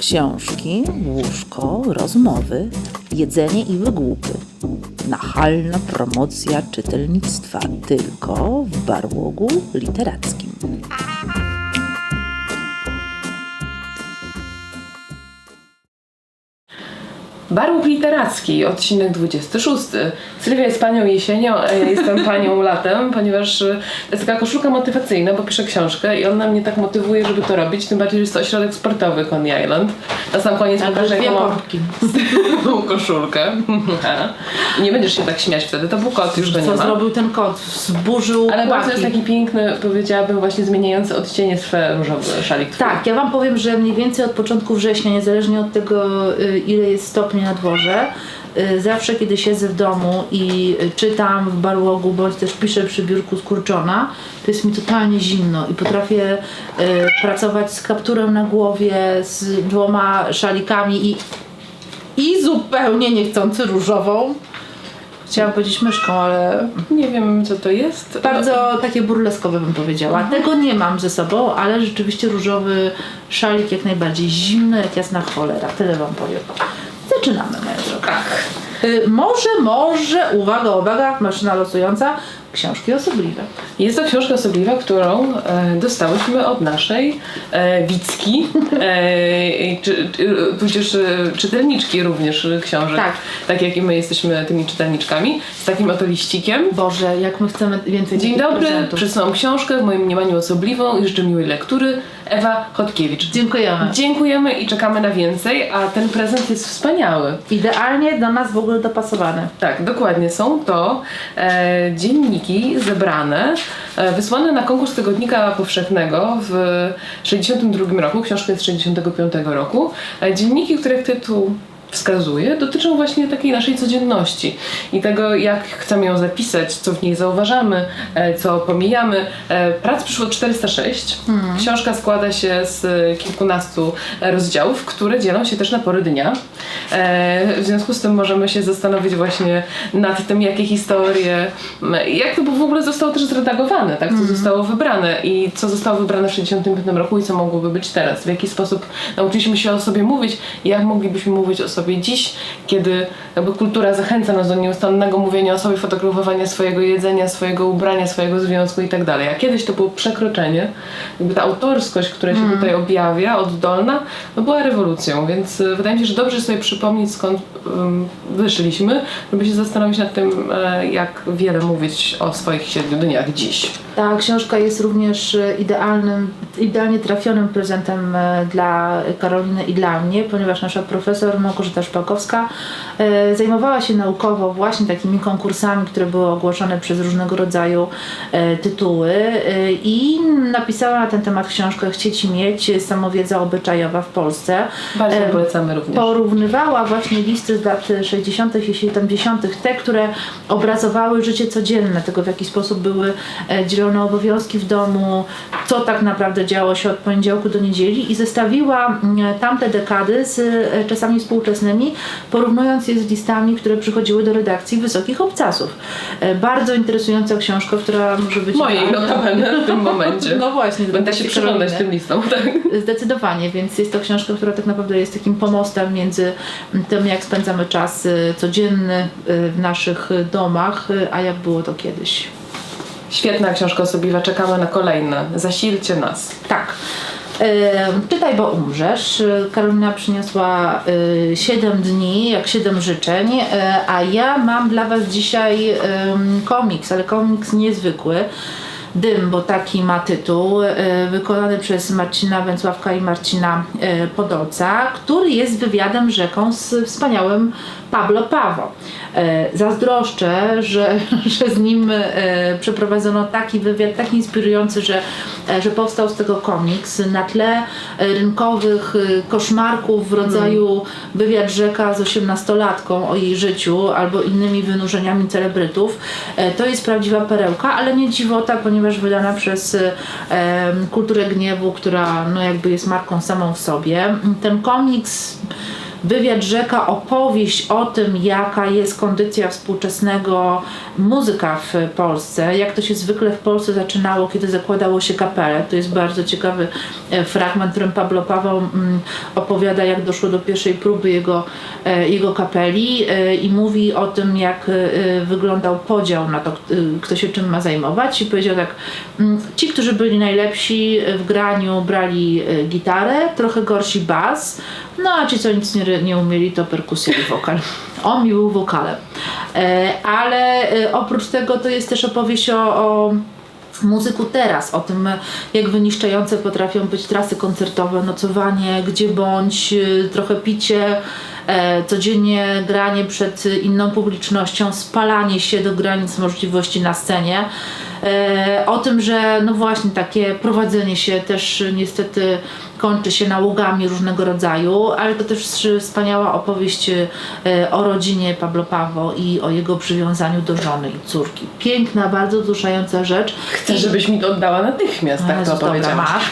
Książki, łóżko, rozmowy, jedzenie i wygłupy. Nachalna promocja czytelnictwa tylko w barłogu literackim. Barłuk Literacki, odcinek 26. Sylwia jest panią jesienią, a ja jestem panią latem, ponieważ y, to jest taka koszulka motywacyjna, bo piszę książkę i ona mnie tak motywuje, żeby to robić, tym bardziej, że jest to ośrodek sportowy Coney Island. Na sam koniec pokażę, jaką mam tą koszulkę. I nie będziesz się tak śmiać wtedy, to był kot, już go nie Co ma. zrobił ten kot? Zburzył Ale bardzo kłaki. jest taki piękny, powiedziałabym, właśnie zmieniający odcienie swe różowy szalik twój. Tak, ja Wam powiem, że mniej więcej od początku września, niezależnie od tego, y, ile jest stopni na dworze, y, zawsze kiedy siedzę w domu i y, czytam w barłogu, bądź też piszę przy biurku skurczona, to jest mi totalnie zimno i potrafię y, pracować z kapturem na głowie, z dwoma szalikami i, i zupełnie niechcący różową. Chciałam powiedzieć myszką, ale Nie wiem, co to jest. bardzo takie burleskowe bym powiedziała. Tego nie mam ze sobą, ale rzeczywiście różowy szalik jak najbardziej zimny, jak jasna cholera. Tyle wam powiem. Zaczynamy, moja droga. Tak. Y, może, może, uwaga, uwaga, maszyna losująca, książki osobliwe. Jest to książka osobliwa, którą e, dostałyśmy od naszej e, Wicki, e, czy, czy, tudzież e, czytelniczki również książek. Tak. Tak jak i my jesteśmy tymi czytelniczkami, z takim oto liścikiem. Boże, jak my chcemy więcej Dzień takich dobry, prezentów. przesyłam książkę w moim mniemaniu osobliwą i życzę miłej lektury. Ewa Chodkiewicz. Dziękujemy. Dziękujemy i czekamy na więcej, a ten prezent jest wspaniały. Idealnie do nas w ogóle dopasowany. Tak, dokładnie. Są to e, dzienniki zebrane, e, wysłane na konkurs Tygodnika Powszechnego w 62 roku. Książka jest z 65 roku. E, dzienniki, których tytuł wskazuje, dotyczą właśnie takiej naszej codzienności i tego, jak chcemy ją zapisać, co w niej zauważamy, e, co pomijamy. E, Prac przyszło 406. Książka składa się z kilkunastu rozdziałów, które dzielą się też na pory dnia. E, W związku z tym możemy się zastanowić właśnie nad tym, jakie historie, jak to w ogóle zostało też zredagowane, tak? Co zostało wybrane i co zostało wybrane w 65 roku i co mogłoby być teraz. W jaki sposób nauczyliśmy się o sobie mówić jak moglibyśmy mówić o sobie dziś, kiedy jakby kultura zachęca nas do nieustannego mówienia o sobie, fotografowania swojego jedzenia, swojego ubrania, swojego związku i tak dalej. A kiedyś to było przekroczenie, jakby ta autorskość, która się tutaj objawia, oddolna, no była rewolucją, więc y, wydaje mi się, że dobrze sobie przypomnieć skąd ym, wyszliśmy, żeby się zastanowić nad tym, e, jak wiele mówić o swoich siedmiu dniach dziś. Ta książka jest również e, idealnym, idealnie trafionym prezentem e, dla Karoliny i dla mnie, ponieważ nasza profesor Małgorzata Szpakowska e, zajmowała się naukowo właśnie takimi konkursami, które były ogłoszone przez różnego rodzaju e, tytuły e, i napisała na ten temat książkę Chcieć mieć, samowiedza obyczajowa w Polsce. Bardzo polecamy również. Porównywała właśnie listy z lat 60. i 70., te, które obrazowały życie codzienne, tego w jaki sposób były dzielone obowiązki w domu, co tak naprawdę działo się od poniedziałku do niedzieli i zestawiła mm, tamte dekady z czasami współczesnymi, porównując je z listami, które przychodziły do redakcji wysokich obcasów. E, Bardzo interesująca książka, która może być... Mojej notabene w tym momencie. No właśnie. Będę się przyglądać tym listom, tak? Zdecydowanie, więc jest to książka, która tak naprawdę jest takim pomostem między tym, jak spędzamy czas y, codzienny y, w naszych domach, a jak było to kiedyś. Świetna książka osobliwa, czekamy na kolejne. Zasilcie nas. Tak. Czytaj, bo umrzesz. Karolina przyniosła 7 dni, jak 7 życzeń, e, a ja mam dla Was dzisiaj komiks, ale komiks niezwykły. Dym, bo taki ma tytuł, e, wykonany przez Marcina Węcławka i Marcina e, Podolca, który jest wywiadem rzeką z wspaniałym Pablo Pawo. E, Zazdroszczę, że, że z nim przeprowadzono taki wywiad, tak inspirujący, że, że powstał z tego komiks na tle rynkowych koszmarków w rodzaju wywiad rzeka z osiemnastolatką o jej życiu albo innymi wynurzeniami celebrytów. To jest prawdziwa perełka, ale nie dziwota, ponieważ wydana przez em, Kulturę Gniewu, która no jakby jest marką samą w sobie. Ten komiks Wywiad Rzeka, opowieść o tym, jaka jest kondycja współczesnego muzyka w Polsce, jak to się zwykle w Polsce zaczynało, kiedy zakładało się kapelę. To jest bardzo ciekawy e, fragment, w którym Pablo Paweł mm, opowiada, jak doszło do pierwszej próby jego, e, jego kapeli e, i mówi o tym, jak wyglądał podział na to, kto się czym ma zajmować. I powiedział tak, mm, ci, którzy byli najlepsi w graniu, brali gitarę, trochę gorsi bas, no a ci, co nic nie, nie umieli, to perkusja i wokal. On mi był wokalem. E, Ale e, oprócz tego to jest też opowieść o, o muzyku teraz, o tym jak wyniszczające potrafią być trasy koncertowe, nocowanie, gdzie bądź, y, trochę picie, e, codziennie granie przed inną publicznością, spalanie się do granic możliwości na scenie. E, o tym, że no właśnie takie prowadzenie się też niestety kończy się nałogami różnego rodzaju, ale to też wspaniała opowieść y, o rodzinie Pablo Pawo i o jego przywiązaniu do żony i córki. Piękna, bardzo wzruszająca rzecz. Chcę, żebyś mi to oddała natychmiast, tak to Jezus, dobra, opowiedziałaś. masz.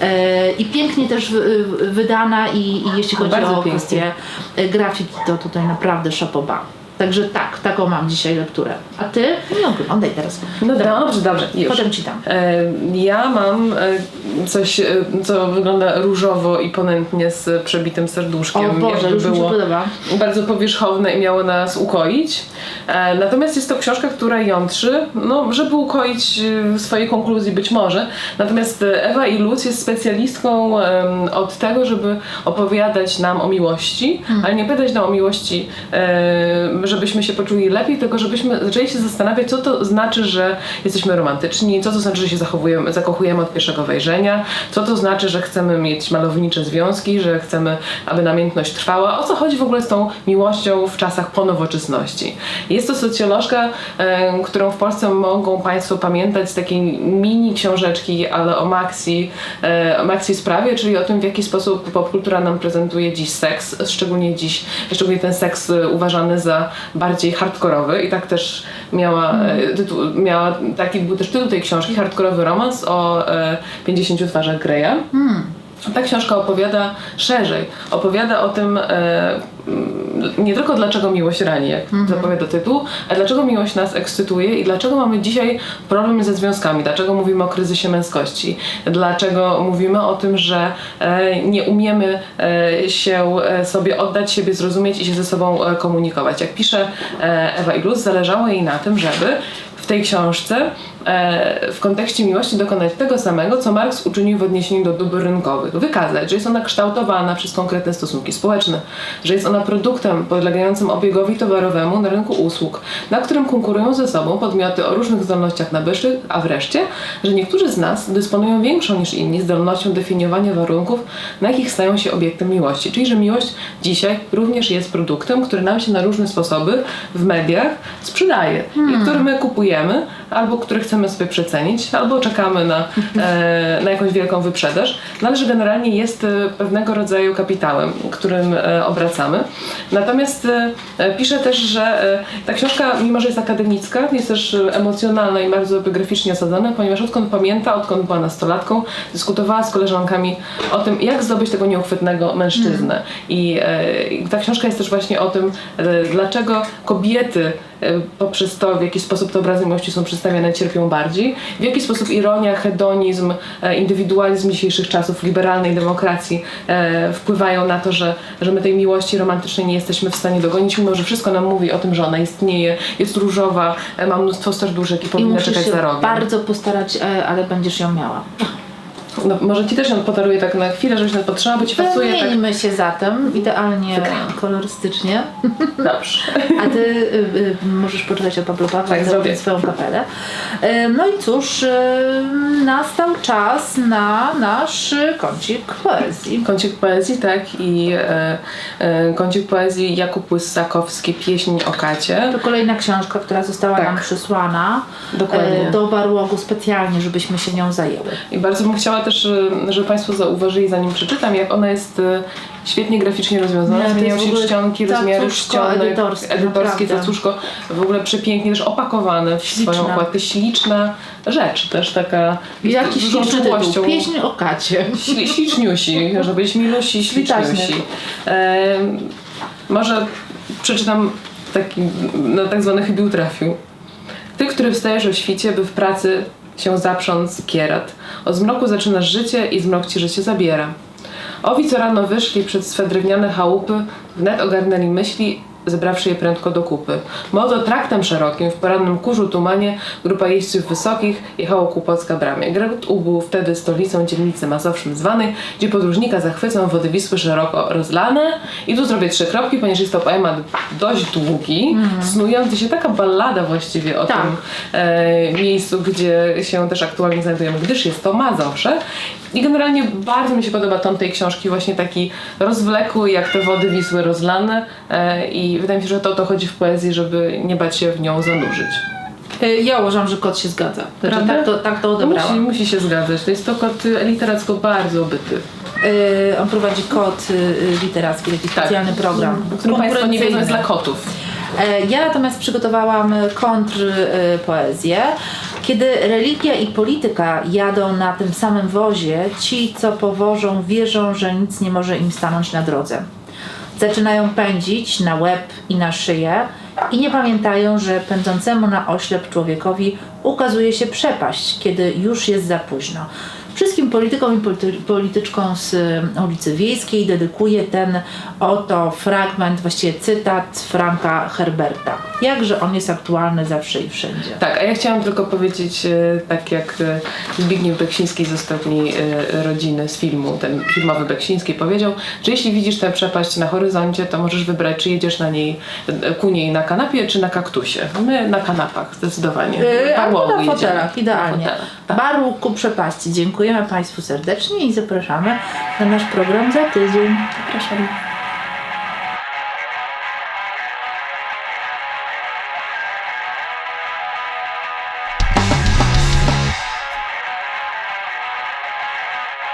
E, I pięknie też wy- wydana i, i jeśli chodzi o pięknie. kwestię e, grafiki, to tutaj naprawdę szapoba. Także tak, taką mam dzisiaj lekturę. A ty? Nie oglądaj teraz. No dobrze, dobrze, już. Potem ci dam. E, Ja mam e, coś, e, co wygląda różowo i ponętnie z przebitym serduszkiem. O Boże, jakby już mi się było podoba. bardzo powierzchowne i miało nas ukoić. E, Natomiast jest to książka, która jątrzy, no, żeby ukoić e, swojej konkluzji być może. Natomiast Ewa i Luz jest specjalistką od tego, żeby opowiadać nam o miłości, ale nie opowiadać nam o miłości, e, żebyśmy się poczuli lepiej, tylko żebyśmy zaczęli się zastanawiać, co to znaczy, że jesteśmy romantyczni, co to znaczy, że się zachowujemy, zakochujemy od pierwszego wejrzenia, co to znaczy, że chcemy mieć malownicze związki, że chcemy, aby namiętność trwała, o co chodzi w ogóle z tą miłością w czasach po nowoczesności. Jest to socjolożka, e, którą w Polsce mogą Państwo pamiętać z takiej mini książeczki, ale o Maxi, e, o Maxi sprawie, czyli o tym, w jaki sposób popkultura nam prezentuje dziś seks, szczególnie dziś, szczególnie ten seks e, uważany za bardziej hardkorowy i tak też miała, e, tytuł, miała taki był też tytuł tej książki, hardkorowy romans o e, 50 twarzach Greya. Ta książka opowiada szerzej. Opowiada o tym e, mm, nie tylko dlaczego miłość rani, jak zapowiada tytuł, a dlaczego miłość nas ekscytuje i dlaczego mamy dzisiaj problem ze związkami, dlaczego mówimy o kryzysie męskości, dlaczego mówimy o tym, że e, nie umiemy e, się e, sobie oddać, siebie zrozumieć i się ze sobą e, komunikować. Jak pisze e, Ewa Ilus, zależało jej na tym, żeby w tej książce e, w kontekście miłości dokonać tego samego, co Marx uczynił w odniesieniu do dóbr rynkowych. Wykazać, że jest ona kształtowana przez konkretne stosunki społeczne, że jest ona produktem podlegającym obiegowi towarowemu na rynku usług, na którym konkurują ze sobą podmioty o różnych zdolnościach nabywczych, a wreszcie, że niektórzy z nas dysponują większą niż inni zdolnością definiowania warunków, na jakich stają się obiektem miłości. Czyli, że miłość dzisiaj również jest produktem, który nam się na różne sposoby w mediach sprzedaje i który my kupujemy, albo który chcemy sobie przecenić, albo czekamy na, e, na jakąś wielką wyprzedaż, no ale że generalnie jest e, pewnego rodzaju kapitałem, którym e, obracamy. Natomiast pisze też, że ta książka, mimo że jest akademicka, jest też emocjonalna i bardzo biograficznie osadzona, ponieważ odkąd pamięta, odkąd była nastolatką, dyskutowała z koleżankami o tym, jak zdobyć tego nieuchwytnego mężczyznę. I, e, I ta książka jest też właśnie o tym, dlaczego kobiety poprzez to, w jaki sposób te obrazy miłości są przedstawiane, cierpią bardziej, w jaki sposób ironia, hedonizm, e, indywidualizm dzisiejszych czasów, liberalnej demokracji e, wpływają na to, że, że my tej miłości romantycznej nie jesteśmy w stanie dogonić, mimo że wszystko nam mówi o tym, że ona istnieje, jest różowa, e, ma mnóstwo serduszek i I powinna musisz czekać się za rogiem. bardzo postarać, e, ale będziesz ją miała. No, może ci też ją podaruję tak na chwilę, żebyś nawet potrzeba, bo ci pasuje tak Wymieńmy się zatem, idealnie Wygrałam. kolorystycznie. dobrze. A ty y, y, możesz poczytać o Pablo Pawła Tak, i zrobię. zrobić swoją kapelę. Y, no i cóż, y, nastał czas na nasz kącik poezji. Kącik poezji, tak, i e, e, kącik poezji Jakub Łysakowski, Pieśń o kacie. To kolejna książka, która została Tak. nam przysłana Dokładnie. e, do Barłogu specjalnie, żebyśmy się nią zajęły. I bardzo bym chciała też y, żeby Państwo zauważyli, zanim przeczytam, jak ona jest y, świetnie graficznie rozwiązana. To Zmieniają się czcionki, rozmiary czcionek, edytorskie, edytorskie cacuszko, w ogóle przepięknie też opakowane w swoją Śliczna. okładkę. Śliczna rzecz, też taka Jaki z dużą czułością. Pieśń o kacie. Śli, śliczniusi, żeby być milusi, śliczniusi. Em, może przeczytam taki na tak zwany chybił trafił. Ty, który wstajesz o świcie, by w pracy się zaprząc kierat. O zmroku zaczynasz życie i zmrok ci życie zabiera. Owi co rano wyszli przed swe drewniane chałupy, wnet ogarnęli myśli, zebrawszy je prędko do kupy. Modo traktem szerokim, w porannym kurzu tumanie, grupa jeźdźców wysokich jechała ku Płocka bramie. Gród był wtedy stolicą dzielnicy Mazowszym zwanej, gdzie podróżnika zachwycą wody Wisły szeroko rozlane. I tu zrobię trzy kropki, ponieważ jest to poemat dość długi, snujący się taka ballada właściwie o Tak. tym e, miejscu, gdzie się też aktualnie znajdujemy, gdyż jest to Mazowsze. I generalnie bardzo mi się podoba ton tej książki, właśnie taki rozwlekły, jak te wody Wisły rozlane e, i wydaje mi się, że to o to chodzi w poezji, żeby nie bać się w nią zanurzyć. Y, Ja uważam, że kot się zgadza. Znaczy, tak, to, tak to odebrałam. Musi, musi się zgadzać. To jest to kot y, literacko bardzo obyty. Y, on prowadzi kod y, y, literacki, taki Tak. specjalny program. O którym Państwo nie wiedzą, jest dla kotów. E, Ja natomiast przygotowałam kontrpoezję. Kiedy religia i polityka jadą na tym samym wozie, ci, co powożą, wierzą, że nic nie może im stanąć na drodze. Zaczynają pędzić na łeb i na szyję i nie pamiętają, że pędzącemu na oślep człowiekowi ukazuje się przepaść, kiedy już jest za późno. Wszystkim politykom i polity- polityczkom z ulicy Wiejskiej dedykuję ten oto fragment, właściwie cytat Franka Herberta. Jakże on jest aktualny zawsze i wszędzie. Tak, a ja chciałam tylko powiedzieć, e, tak jak e, Zbigniew Beksiński z ostatniej rodziny z filmu, ten filmowy Beksiński powiedział, że jeśli widzisz tę przepaść na horyzoncie, to możesz wybrać, czy jedziesz na niej, e, ku niej na kanapie, czy na kaktusie. My na kanapach, zdecydowanie. Yy, albo na fotelach, idealnie. Na fotelach. Tak. Baru ku przepaści. Dziękujemy Państwu serdecznie i zapraszamy na nasz program za tydzień. Zapraszam.